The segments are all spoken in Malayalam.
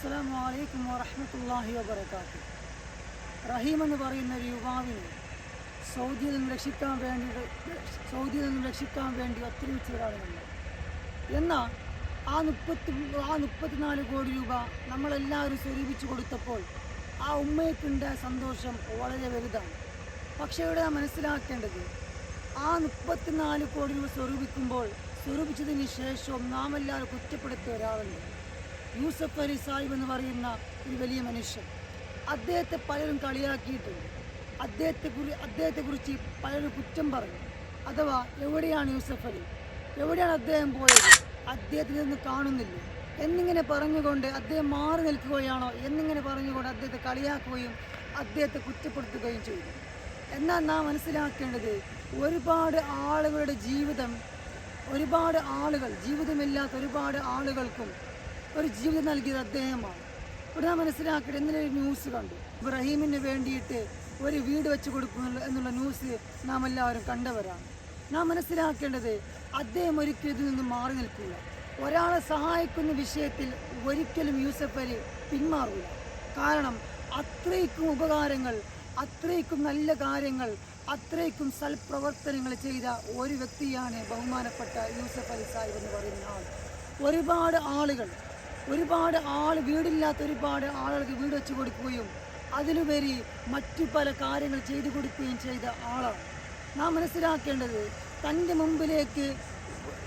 അസ്സലാമു അലൈക്കും വറഹ്മത്തുള്ളാഹി വബറകാത്തു റഹീം എന്ന് പറയുന്ന ഒരു യുവാവിനെ സൗദിയിൽ നിന്ന് രക്ഷിക്കാൻ വേണ്ടിയിട്ട് സൗദിയിൽ നിന്ന് രക്ഷിക്കാൻ വേണ്ടി ഒത്തൊരുമിച്ച ഒരാളുണ്ട് എന്നാൽ ആ മുപ്പത്തി ആ മുപ്പത്തിനാല് കോടി രൂപ നമ്മളെല്ലാവരും സ്വരൂപിച്ച് കൊടുത്തപ്പോൾ ആ ഉമ്മയ്ക്കുണ്ടായ സന്തോഷം വളരെ വലുതാണ്. പക്ഷേ ഇവിടെ മനസ്സിലാക്കേണ്ടത് ആ മുപ്പത്തിനാല് കോടി രൂപ സ്വരൂപിക്കുമ്പോൾ സ്വരൂപിച്ചതിന് ശേഷവും നാം എല്ലാവരും കുറ്റപ്പെടുത്തിയ ഒരാളുണ്ട്. യൂസഫ് അലി സാഹിബ് എന്ന് പറയുന്ന ഒരു വലിയ മനുഷ്യൻ. അദ്ദേഹത്തെ പലരും കളിയാക്കിയിട്ടുണ്ട്. അദ്ദേഹത്തെ കുറി അദ്ദേഹത്തെക്കുറിച്ച് പലരും കുറ്റം പറഞ്ഞു. അഥവാ എവിടെയാണ് യൂസഫ് അലി എവിടെയാണ് അദ്ദേഹം പോയത്? അദ്ദേഹത്തിൽ നിന്ന് കാണുന്നില്ല. എന്നിങ്ങനെ പറഞ്ഞുകൊണ്ട് അദ്ദേഹം മാറി നിൽക്കുകയാണോ? എന്നിങ്ങനെ പറഞ്ഞുകൊണ്ട് അദ്ദേഹത്തെ കളിയാക്കുകയും അദ്ദേഹത്തെ കുറ്റപ്പെടുത്തുകയും ചെയ്തു. എന്നാൽ നാം മനസ്സിലാക്കേണ്ടത് ഒരുപാട് ആളുകളുടെ ജീവിതം ഒരുപാട് ആളുകൾ ജീവിതമില്ലാത്ത ഒരുപാട് ആളുകൾക്കും ഒരു ജീവിത നൽകിയത് അദ്ദേഹമാണ്. ഇവിടെ മനസ്സിലാക്കിയിട്ട് ഇന്നലെ ഒരു ന്യൂസ് കണ്ടു. ഇബ്രാഹീമിന് വേണ്ടിയിട്ട് ഒരു വീട് വെച്ച് കൊടുക്കുന്നു എന്നുള്ള ന്യൂസ് നാം എല്ലാവരും കണ്ടവരാണ്. നാം മനസ്സിലാക്കേണ്ടത് അദ്ദേഹം ഒരിക്കലും ഇതിൽ നിന്ന് മാറി നിൽക്കില്ല. ഒരാളെ സഹായിക്കുന്ന വിഷയത്തിൽ ഒരിക്കലും യൂസഫ് അലി പിന്മാറില്ല കാരണം അത്രയ്ക്കും ഉപകാരങ്ങൾ അത്രയ്ക്കും നല്ല കാര്യങ്ങൾ അത്രയ്ക്കും സൽപ്രവർത്തനങ്ങൾ ചെയ്ത ഒരു വ്യക്തിയാണ് ബഹുമാനപ്പെട്ട യൂസഫ് അലി സാഹിബ് എന്ന് പറയുന്ന ആൾ. ഒരുപാട് ആളുകൾ ഒരുപാട് ആൾ വീടില്ലാത്ത ഒരുപാട് ആളുകൾക്ക് വീട് വെച്ച് കൊടുക്കുകയും അതിലുപരി മറ്റു പല കാര്യങ്ങൾ ചെയ്തു കൊടുക്കുകയും ചെയ്ത ആളാണ്. നാം മനസ്സിലാക്കേണ്ടത് തന്റെ മുമ്പിലേക്ക്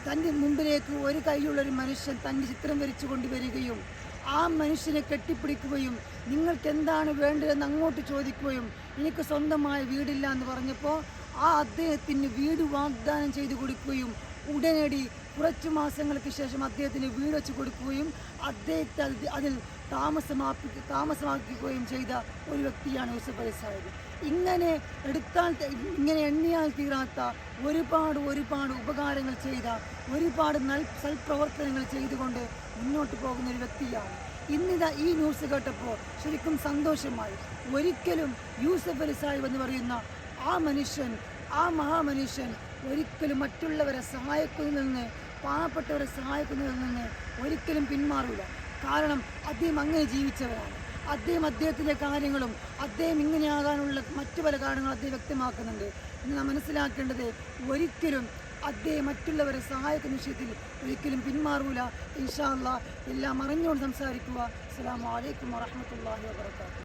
തന്റെ മുമ്പിലേക്ക് ഒരു കൈയുള്ള ഒരു മനുഷ്യൻ തന്റെ ചിത്രം വരച്ചു കൊണ്ടുവരികയും ആ മനുഷ്യനെ കെട്ടിപ്പിടിക്കുകയും നിങ്ങൾക്ക് എന്താണ് വേണ്ടതെന്ന് അങ്ങോട്ട് ചോദിക്കുകയും എനിക്ക് സ്വന്തമായ വീടില്ല എന്ന് പറഞ്ഞപ്പോൾ ആ അദ്ദേഹത്തിന് വീട് വാഗ്ദാനം ചെയ്തു കൊടുക്കുകയും ഉടനടി കുറച്ച് മാസങ്ങൾക്ക് ശേഷം അദ്ദേഹത്തിന് വീട് വെച്ച് കൊടുക്കുകയും അദ്ദേഹത്തെ അതിൽ- താമസമാക്കി താമസമാക്കുകയും ചെയ്ത ഒരു വ്യക്തിയാണ് യൂസഫ് അലി സാഹിബ്. ഇങ്ങനെ എടുത്താൽ ഇങ്ങനെ എണ്ണിയാൽ തീരാത്ത ഒരുപാട് ഒരുപാട് ഉപകാരങ്ങൾ ചെയ്ത ഒരുപാട് നൽ സൽപ്രവർത്തനങ്ങൾ ചെയ്തുകൊണ്ട് മുന്നോട്ട് പോകുന്ന ഒരു വ്യക്തിയാണ്. ഇന്നിതാ ഈ ന്യൂസ് കേട്ടപ്പോൾ ശരിക്കും സന്തോഷമായി. ഒരിക്കലും യൂസഫ് അലി സാഹിബ് എന്ന് പറയുന്ന ആ മനുഷ്യൻ ആ മഹാമനുഷ്യൻ ഒരിക്കലും മറ്റുള്ളവരെ സഹായിക്കുന്നതിൽ നിന്ന് പാവപ്പെട്ടവരെ സഹായിക്കുന്നതിൽ നിന്ന് ഒരിക്കലും പിന്മാറില്ല കാരണം അദ്ദേഹം അങ്ങനെ ജീവിച്ചവരാണ്. അദ്ദേഹം അദ്ദേഹത്തിന്റെ കാര്യങ്ങളും അദ്ദേഹം ഇങ്ങനെയാകാനുള്ള മറ്റു പല കാരണങ്ങളും അദ്ദേഹം വ്യക്തമാക്കുന്നുണ്ട്. ഇന്ന് നാം മനസ്സിലാക്കേണ്ടത് ഒരിക്കലും അദ്ദേഹം മറ്റുള്ളവരെ സഹായിക്കുന്ന വിഷയത്തിൽ ഒരിക്കലും പിന്മാറൂല. ഇൻഷാല്ല എല്ലാം അറിഞ്ഞുകൊണ്ട് സംസാരിക്കുക. അസ്സാം വലൈക്കും വറഹ്മത്തുള്ളാഹി വബറകാതുഹു.